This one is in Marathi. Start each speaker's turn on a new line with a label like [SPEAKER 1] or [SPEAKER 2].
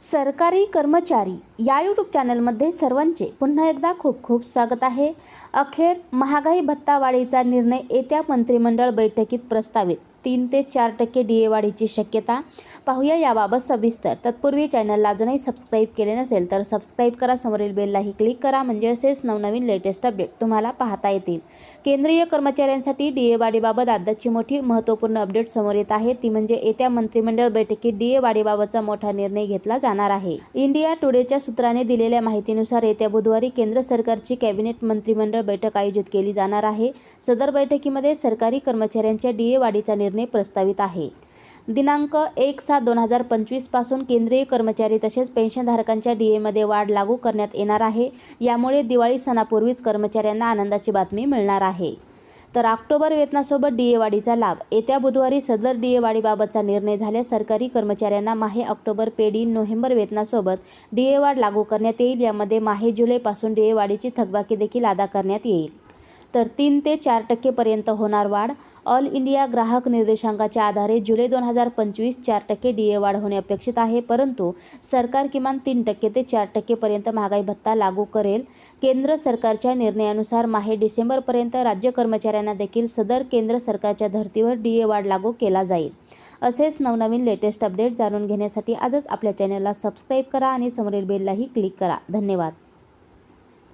[SPEAKER 1] सरकारी कर्मचारी या यूट्यूब चॅनलमध्ये सर्वांचे पुन्हा एकदा खूप खूप स्वागत आहे. अखेर महागाई भत्ता वाढीचा निर्णय येत्या मंत्रिमंडळ बैठकीत प्रस्तावित. तीन ते चार टक्के डी ए वाढीची शक्यता. पाहूया याबाबत सविस्तर. तत्पूर्वी चॅनलला अजूनही सबस्क्राईब केले नसेल तर सबस्क्राईब करा. समोरील बेललाही क्लिक करा. म्हणजे असेच नवनवीन लेटेस्ट अपडेट तुम्हाला पाहता येतील. केंद्रीय कर्मचाऱ्यांसाठी डी ए वाढीबाबत आजची मोठी महत्त्वपूर्ण अपडेट समोर येत आहे. ती म्हणजे येत्या मंत्रिमंडळ बैठकीत डी ए वाढीबाबतचा मोठा निर्णय घेतला जाणार आहे. इंडिया टुडेच्या सूत्राने दिलेल्या माहितीनुसार येत्या बुधवारी केंद्र सरकारची कॅबिनेट मंत्रिमंडळ बैठक आयोजित केली जाणार आहे. सदर बैठकीमध्ये सरकारी कर्मचाऱ्यांच्या डी ए वाढीचा निर्णय प्रस्तावित आहे. दिनांक एक सात दोन हजार पंचवीसपासून केंद्रीय कर्मचारी तसेच पेन्शनधारकांच्या डी एमध्ये वाढ लागू करण्यात येणार आहे. यामुळे दिवाळी सणापूर्वीच कर्मचाऱ्यांना आनंदाची बातमी मिळणार आहे. तर ऑक्टोबर वेतनासोबत डी ए वाढीचा लाभ. येत्या बुधवारी सदर डी ए वाढीबाबतचा निर्णय झाल्यास सरकारी कर्मचाऱ्यांना माहे ऑक्टोबर पेडी नोव्हेंबर वेतनासोबत डी ए वाढ लागू करण्यात येईल. यामध्ये माहे जुलैपासून डी ए वाढीची थकबाकी देखील अदा करण्यात येईल. तर तीन ते चार टक्केपर्यंत होणार वाढ. ऑल इंडिया ग्राहक निर्देशांकाच्या आधारे जुलै दोन हजार पंचवीस चार टक्के डी ए वाढ होणे अपेक्षित आहे परंतु सरकार किमान तीन टक्के ते चार टक्केपर्यंत महागाई भत्ता लागू करेल. केंद्र सरकारच्या निर्णयानुसार माहे डिसेंबरपर्यंत राज्य कर्मचाऱ्यांना देखील सदर केंद्र सरकारच्या धर्तीवर डी ए वाढ लागू केला जाईल. असेच नवनवीन लेटेस्ट अपडेट जाणून घेण्यासाठी आजच आपल्या चॅनलला सबस्क्राईब करा आणि समोरील बेललाही क्लिक करा. धन्यवाद.